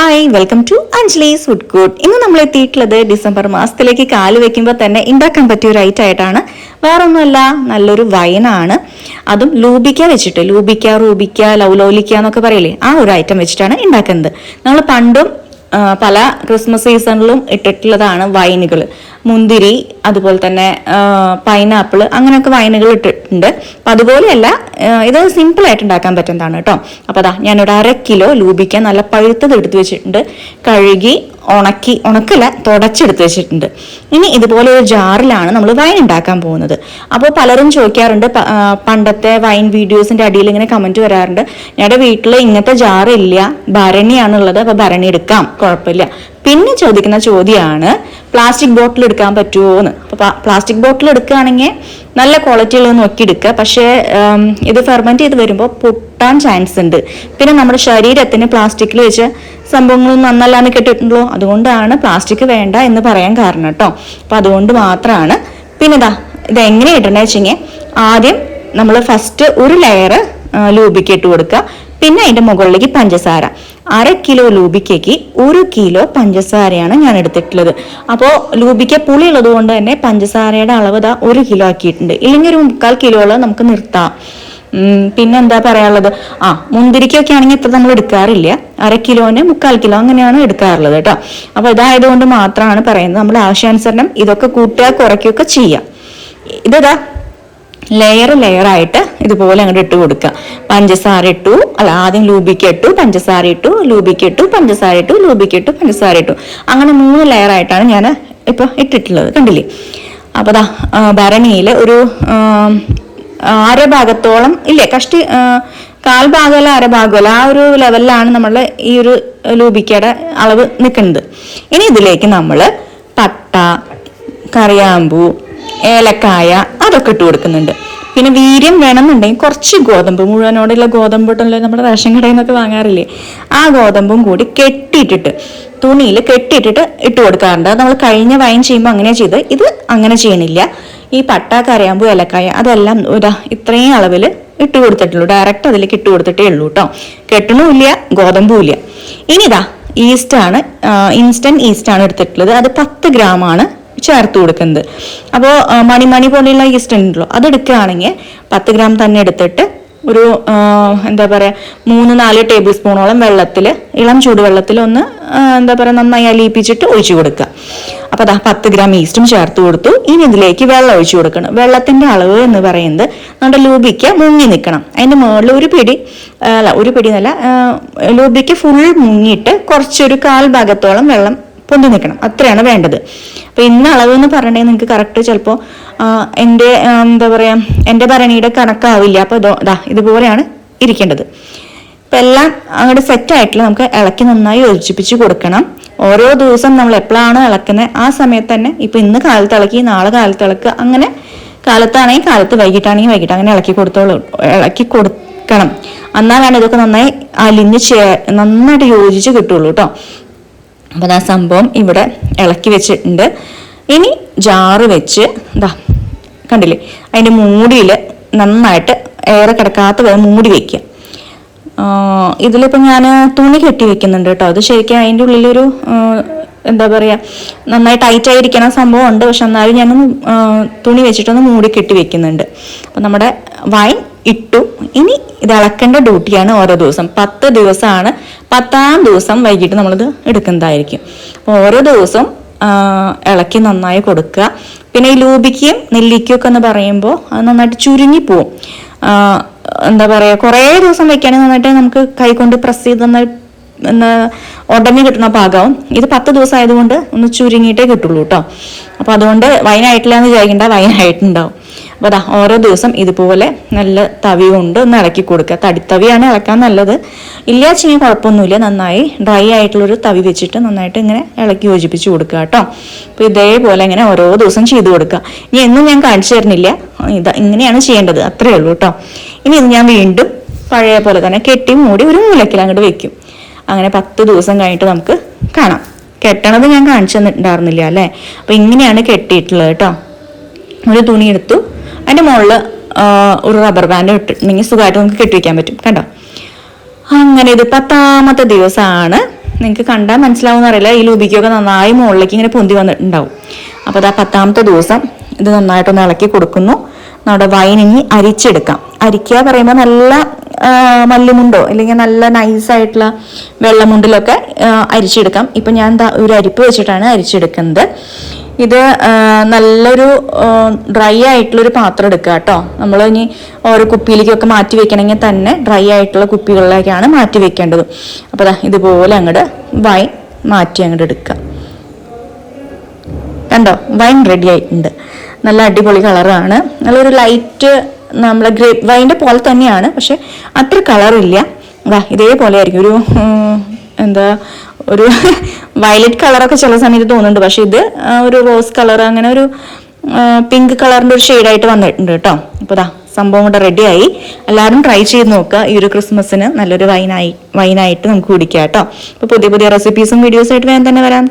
Hi welcome to Anjali's food court ഇന്ന് നമ്മൾ എത്തിയിട്ടുള്ളത് ഡിസംബർ മാസത്തിലേക്ക് കാൽ വെക്കുമ്പോൾ തന്നെ ഉണ്ടാക്കാൻ പറ്റിയ ഒരു ഐറ്റം ആയിട്ടാണ്. വേറൊന്നുമല്ല നല്ലൊരു വൈനാണ് അതും ലൂബിക്ക വെച്ചിട്ട് ലൂബിക്ക റൂബിക്ക ലൗലോലിക്ക എന്നൊക്കെ പറയില്ലേ ആ ഒരു ഐറ്റം വെച്ചിട്ടാണ് ഉണ്ടാക്കുന്നത് നമ്മൾ പണ്ടും പല ക്രിസ്മസ് സീസണിലും ഇട്ടിട്ടുള്ളതാണ് വൈനുകൾ മുന്തിരി അതുപോലെ തന്നെ പൈനാപ്പിൾ അങ്ങനെയൊക്കെ വൈനുകൾ ഇട്ടിട്ടുണ്ട്. അപ്പം അതുപോലെയല്ല ഇത് സിമ്പിളായിട്ട് ഉണ്ടാക്കാൻ പറ്റുന്നതാണ് കേട്ടോ. അപ്പോൾ അതാ ഞാനൊരു അര കിലോ ലൂബിക്ക നല്ല പഴുത്തത് എടുത്തു വെച്ചിട്ടുണ്ട്. കഴുകി ഉണക്കി ഉണക്കല്ല തുടച്ചെടുത്ത് വെച്ചിട്ടുണ്ട്. ഇനി ഇതുപോലെ ഒരു ജാറിലാണ് നമ്മൾ വൈൻ ഉണ്ടാക്കാൻ പോകുന്നത്. അപ്പോൾ പലരും ചോദിക്കാറുണ്ട് പണ്ടത്തെ വൈൻ വീഡിയോസിന്റെ അടിയിൽ ഇങ്ങനെ കമന്റ് വരാറുണ്ട് ഞങ്ങളുടെ വീട്ടിൽ ഇങ്ങനത്തെ ജാറില്ല ഭരണിയാണുള്ളത് അപ്പോൾ ഭരണി എടുക്കാം കുഴപ്പമില്ല. പിന്നെ ചോദിക്കുന്ന ചോദ്യമാണ് പ്ലാസ്റ്റിക് ബോട്ടിൽ എടുക്കാൻ പറ്റുമോ എന്ന്. അപ്പോൾ പ്ലാസ്റ്റിക് ബോട്ടിൽ എടുക്കുകയാണെങ്കിൽ നല്ല ക്വാളിറ്റി ഉള്ളത് നോക്കി എടുക്കുക പക്ഷേ ഇത് ഫെർമെന്റ് ചെയ്ത് വരുമ്പോൾ പൊട്ടാൻ ചാൻസ് ഉണ്ട്. പിന്നെ നമ്മുടെ ശരീരത്തിന് പ്ലാസ്റ്റിക്കിൽ വെച്ച സംഭവങ്ങളൊന്നും നന്നല്ലാന്ന് കേട്ടിട്ടുണ്ടല്ലോ. അതുകൊണ്ടാണ് പ്ലാസ്റ്റിക് വേണ്ട എന്ന് പറയാൻ കാരണം കേട്ടോ. അപ്പൊ അതുകൊണ്ട് മാത്രമാണ് പിന്നെ ഇതാ ഇത് എങ്ങനെ ഇടണേ വെച്ചെങ്കിൽ ആദ്യം നമ്മൾ ഫസ്റ്റ് ഒരു ലെയർ ലൂബിക്ക് ഇട്ട് കൊടുക്കുക. പിന്നെ അതിന്റെ മുകളിലേക്ക് പഞ്ചസാര. അര കിലോ ലൂബിക്കയ്ക്ക് ഒരു കിലോ പഞ്ചസാരയാണ് ഞാൻ എടുത്തിട്ടുള്ളത്. അപ്പോൾ ലൂബിക്ക പുളി ഉള്ളത് കൊണ്ട് തന്നെ പഞ്ചസാരയുടെ അളവ് ഇതാ ഒരു കിലോ ആക്കിയിട്ടുണ്ട്. ഇല്ലെങ്കിൽ ഒരു മുക്കാൽ കിലോളം നമുക്ക് നിർത്താം. പിന്നെന്താ പറയാനുള്ളത്? ആ മുന്തിരിക്കൊക്കെ ആണെങ്കിൽ ഇത്ര നമ്മൾ എടുക്കാറില്ല. അര കിലോന് മുക്കാൽ കിലോ അങ്ങനെയാണ് എടുക്കാറുള്ളത് കേട്ടോ. അപ്പൊ ഇതായതുകൊണ്ട് മാത്രമാണ് പറയുന്നത്. നമ്മൾ ആവശ്യാനുസരണം ഇതൊക്കെ കൂട്ടുക കുറയ്ക്കുകയൊക്കെ ചെയ്യാം. ഇതാ ലെയർ ലെയർ ആയിട്ട് ഇതുപോലെ അങ്ങോട്ട് ഇട്ട് കൊടുക്കുക പഞ്ചസാര ഇട്ടു അല്ല ആദ്യം ലൂബിക്ക് ഇട്ടു പഞ്ചസാര ഇട്ടു ലൂബിക്ക് ഇട്ടു പഞ്ചസാര ഇട്ടു ലൂബിക്ക് ഇട്ടു പഞ്ചസാര ഇട്ടു. അങ്ങനെ മൂന്ന് ലെയർ ആയിട്ടാണ് ഞാൻ ഇപ്പൊ ഇട്ടിട്ടുള്ളത്. കണ്ടില്ലേ? അപ്പൊ ദാ ഭരണിയിൽ ഒരു അര ഭാഗത്തോളം ഇല്ലേ കഷ്ടി കാൽ ഭാഗമല്ല അര ഭാഗമല്ല ആ ഒരു ലെവലിലാണ് നമ്മൾ ഈ ഒരു ലൂബിക്കയുടെ അളവ് നിൽക്കുന്നത് ഇനി ഇതിലേക്ക് നമ്മൾ പട്ട കറിയാമ്പൂ ഏലക്കായ അതൊക്കെ ഇട്ട് കൊടുക്കുന്നുണ്ട്. പിന്നെ വീര്യം വേണമെന്നുണ്ടെങ്കിൽ കുറച്ച് ഗോതമ്പ് മുഴുവനോടുള്ള ഗോതമ്പ് ഇട്ടല്ലോ നമ്മുടെ റേഷൻ കടയിൽ നിന്നൊക്കെ വാങ്ങാറില്ലേ? ആ ഗോതമ്പും കൂടി കെട്ടിയിട്ടിട്ട് തുണിയിൽ കെട്ടിയിട്ടിട്ട് ഇട്ട് കൊടുക്കാറുണ്ട്. നമ്മൾ കഴിഞ്ഞ വൈൻ ചെയ്യുമ്പോൾ അങ്ങനെ ചെയ്ത് ഇത് അങ്ങനെ ചെയ്യണില്ല. ഈ പട്ട കരയാമ്പു ഏലക്കായ അതെല്ലാം ഇതാ ഇത്രയും അളവിൽ ഇട്ട് കൊടുത്തിട്ടുള്ളൂ. ഡയറക്റ്റ് അതിലേക്ക് ഇട്ട് കൊടുത്തിട്ടേ ഉള്ളൂ കേട്ടോ കെട്ടണമില്ല ഗോതമ്പും ഇല്ല ഇനിതാ ഈസ്റ്റാണ് ആണ് ഇൻസ്റ്റന്റ് ഈസ്റ്റ് ആണ് എടുത്തിട്ടുള്ളത്. അത് പത്ത് ഗ്രാമാണ് ചേർത്ത് കൊടുക്കുന്നത്. അപ്പോൾ മണിമണി പോലെയുള്ള ഈസ്റ്റ് ഉണ്ടല്ലോ അത് എടുക്കുകയാണെങ്കിൽ പത്ത് ഗ്രാം തന്നെ എടുത്തിട്ട് ഒരു എന്താ പറയുക മൂന്ന് നാല് ടേബിൾ സ്പൂണോളം വെള്ളത്തിൽ ഇളം ചൂടുവെള്ളത്തിൽ ഒന്ന് എന്താ പറയുക നന്നായി അലിയിപ്പിച്ചിട്ട് ഒഴിച്ചു കൊടുക്കുക. അപ്പോൾ അതാ പത്ത് ഗ്രാം ഈസ്റ്റും ചേർത്ത് കൊടുത്തു. ഇനി ഇതിലേക്ക് വെള്ളം ഒഴിച്ചു കൊടുക്കണം. വെള്ളത്തിന്റെ അളവ് എന്ന് പറയുന്നത് നമ്മുടെ ലൂബിക്ക് മുങ്ങി നിൽക്കണം. അതിന്റെ മുകളിൽ ഒരു പിടി അല്ല ഒരു പിടി എന്നല്ല ലൂബിക്ക് ഫുൾ മുങ്ങിയിട്ട് കുറച്ചൊരു കാൽ ഭാഗത്തോളം വെള്ളം പൊന്തി നിൽക്കണം. അത്രയാണ് വേണ്ടത്. അപ്പൊ ഇന്ന അളവ് എന്ന് പറഞ്ഞിട്ടുണ്ടെങ്കിൽ നിങ്ങൾക്ക് കറക്റ്റ് ചിലപ്പോൾ എന്റെ എന്താ പറയാ എന്റെ ഭരണിയുടെ കണക്കാവില്ല. അപ്പൊ ഇതോ ദാ ഇതുപോലെയാണ് ഇരിക്കേണ്ടത്. ഇപ്പൊ എല്ലാം അങ്ങോട്ട് സെറ്റ് ആയിട്ടില്ല. നമുക്ക് ഇളക്കി നന്നായി യോജിപ്പിച്ച് കൊടുക്കണം. ഓരോ ദിവസം നമ്മൾ എപ്പോഴാണ് ഇളക്കുന്നത് ആ സമയത്ത് തന്നെ ഇപ്പൊ ഇന്ന് കാലത്ത് ഇളക്കി നാളെ കാലത്ത് ഇളക്കുക അങ്ങനെ കാലത്താണെങ്കിൽ കാലത്ത് വൈകിട്ടാണെങ്കിൽ വൈകിട്ട് അങ്ങനെ ഇളക്കി കൊടുത്തോളൂ ഇളക്കി കൊടുക്കണം. എന്നാലാണ് ഇതൊക്കെ നന്നായി അലിഞ്ഞ് ചേ നന്നായിട്ട് യോജിച്ച് കിട്ടുള്ളൂ കേട്ടോ അപ്പം ആ സംഭവം ഇവിടെ ഇളക്കി വെച്ചിട്ടുണ്ട്. ഇനി ജാറ് വെച്ച് ഇതാ കണ്ടില്ലേ? അതിന്റെ മൂടിയിൽ നന്നായിട്ട് എയർ കിടക്കാത്ത വരെ മൂടി വെക്കുക. ഇതിലിപ്പോൾ ഞാൻ തുണി കെട്ടി വെക്കുന്നുണ്ട് കേട്ടോ. അത് ശരിക്കും അതിന്റെ ഉള്ളിലൊരു എന്താ പറയുക നന്നായി ടൈറ്റ് ആയിരിക്കണ സംഭവം ഉണ്ട്. പക്ഷെ എന്നാലും ഞാൻ തുണി വെച്ചിട്ടൊന്ന് മൂടി കെട്ടി വെക്കുന്നുണ്ട്. അപ്പം നമ്മുടെ വൈൻ ഇട്ടു. ഇനി ഇത് ഇളക്കേണ്ട ഡ്യൂട്ടിയാണ് ഓരോ ദിവസം. പത്ത് ദിവസമാണ്. പത്താം ദിവസം വൈകിട്ട് നമ്മളിത് എടുക്കുന്നതായിരിക്കും. അപ്പോൾ ഓരോ ദിവസം ഇളക്കി നന്നായി കൊടുക്കുക. പിന്നെ ഈ ലൂബിക്കയും നെല്ലിക്കയും ഒക്കെ എന്ന് പറയുമ്പോൾ അത് നന്നായിട്ട് ചുരുങ്ങി പോവും. എന്താ പറയുക കുറേ ദിവസം വെക്കുകയാണെങ്കിൽ നന്നായിട്ട് നമുക്ക് കൈകൊണ്ട് പ്രസ് ചെയ്ത് നന്നായി എന്നാ ഉടനെ കിട്ടുന്ന പാകവും ഇത് പത്ത് ദിവസം ആയതുകൊണ്ട് ഒന്ന് ചുരുങ്ങിയിട്ടേ കിട്ടുള്ളൂ കേട്ടോ. അപ്പോൾ അതുകൊണ്ട് വൈനായിട്ടില്ല എന്ന് വിചാരിക്കേണ്ട വൈനായിട്ടുണ്ടാവും. അപ്പോൾ അതാ ഓരോ ദിവസം ഇതുപോലെ നല്ല തവി കൊണ്ട് ഒന്ന് ഇളക്കി കൊടുക്കുക. തടിത്തവിയാണ് ഇളക്കാൻ നല്ലത്. ഇല്ല വെച്ചെങ്കിൽ കുഴപ്പമൊന്നുമില്ല. നന്നായി ഡ്രൈ ആയിട്ടുള്ളൊരു തവി വെച്ചിട്ട് നന്നായിട്ട് ഇങ്ങനെ ഇളക്കി യോജിപ്പിച്ച് കൊടുക്കുക കേട്ടോ. അപ്പോൾ ഇതേപോലെ ഇങ്ങനെ ഓരോ ദിവസം ചെയ്ത് കൊടുക്കുക. ഇനി എന്നും ഞാൻ കാണിച്ചു തരുന്നില്ല. ഇതാ ഇങ്ങനെയാണ് ചെയ്യേണ്ടത്. അത്രേ ഉള്ളൂ കേട്ടോ. ഇനി ഇത് ഞാൻ വീണ്ടും പഴയ പോലെ തന്നെ കെട്ടി മൂടി ഒരു മൂലക്കിൽ അങ്ങോട്ട് വെക്കും. അങ്ങനെ പത്ത് ദിവസം കഴിഞ്ഞിട്ട് നമുക്ക് കാണാം. കെട്ടണത് ഞാൻ കാണിച്ചു തന്നിട്ടുണ്ടായിരുന്നില്ല അല്ലേ? അപ്പൊ ഇങ്ങനെയാണ് കെട്ടിയിട്ടുള്ളത് കേട്ടോ. ഒരു തുണി എടുത്തു. അതിന്റെ മുകളിൽ ഒരു റബ്ബർ ബാൻഡ് ഇട്ടിട്ടുണ്ടെങ്കിൽ സുഖമായിട്ട് നമുക്ക് കെട്ടി വെക്കാൻ പറ്റും കണ്ടോ? അങ്ങനെ ഇത് പത്താമത്തെ ദിവസമാണ് നിങ്ങൾക്ക് കണ്ടാൽ മനസ്സിലാവുമെന്ന് അറിയില്ല. ഈ ലൂബിക്കൊക്കെ നന്നായി മുകളിലേക്ക് ഇങ്ങനെ പൊന്തി വന്നിട്ടുണ്ടാവും. അപ്പോൾ അതാ പത്താമത്തെ ദിവസം. ഇത് നന്നായിട്ടൊന്ന് ഇളക്കി കൊടുക്കുന്നു. നമ്മുടെ വൈൻ ഇനി അരിച്ചെടുക്കാം. അരിക്കുക പറയുമ്പോൾ നല്ല മല്ലുമുണ്ടോ? അല്ലെങ്കിൽ നല്ല നൈസായിട്ടുള്ള വെള്ളമുണ്ടിലൊക്കെ അരിച്ചെടുക്കാം. ഇപ്പം ഞാൻ ഒരു അരിപ്പ് വെച്ചിട്ടാണ് അരിച്ചെടുക്കുന്നത്. ഇത് നല്ലൊരു ഡ്രൈ ആയിട്ടുള്ളൊരു പാത്രം എടുക്കുക കേട്ടോ നമ്മൾ ഇനി ഓരോ കുപ്പിയിലേക്കൊക്കെ മാറ്റി വെക്കണമെങ്കിൽ തന്നെ ഡ്രൈ ആയിട്ടുള്ള കുപ്പികളിലേക്കാണ് മാറ്റി വെക്കേണ്ടത്. അപ്പോൾ ഇതുപോലെ അങ്ങോട്ട് വൈൻ മാറ്റി അങ്ങോട്ട് എടുക്കുക. കണ്ടോ? വൈൻ റെഡി ആയിട്ടുണ്ട്. നല്ല അടിപൊളി കളറാണ്. നല്ലൊരു ലൈറ്റ് നമ്മളെ ഗ്രേപ്പ് വൈന്റെ പോലെ തന്നെയാണ്. പക്ഷെ അത്ര കളറില്ല. ഇതേപോലെ ആയിരിക്കും. ഒരു എന്താ ഒരു വയലറ്റ് കളറൊക്കെ ചില സമയത്ത് തോന്നുന്നുണ്ട്. പക്ഷെ ഇത് ഒരു റോസ് കളർ അങ്ങനെ ഒരു പിങ്ക് കളറിന്റെ ഒരു ഷെയ്ഡായിട്ട് വന്നിട്ടുണ്ട് കേട്ടോ. അപ്പോൾ ദാ സംഭവം ഇവിടെ റെഡിയായി എല്ലാവരും ട്രൈ ചെയ്ത് നോക്കുക. ഈ ഒരു ക്രിസ്മസിന് നല്ലൊരു വൈനായി വൈനായിട്ട് നമുക്ക് കുടിക്കാം കേട്ടോ. അപ്പോൾ പുതിയ പുതിയ റെസിപ്പീസും വീഡിയോസും ആയിട്ട് വേഗം തന്നെ വരാം.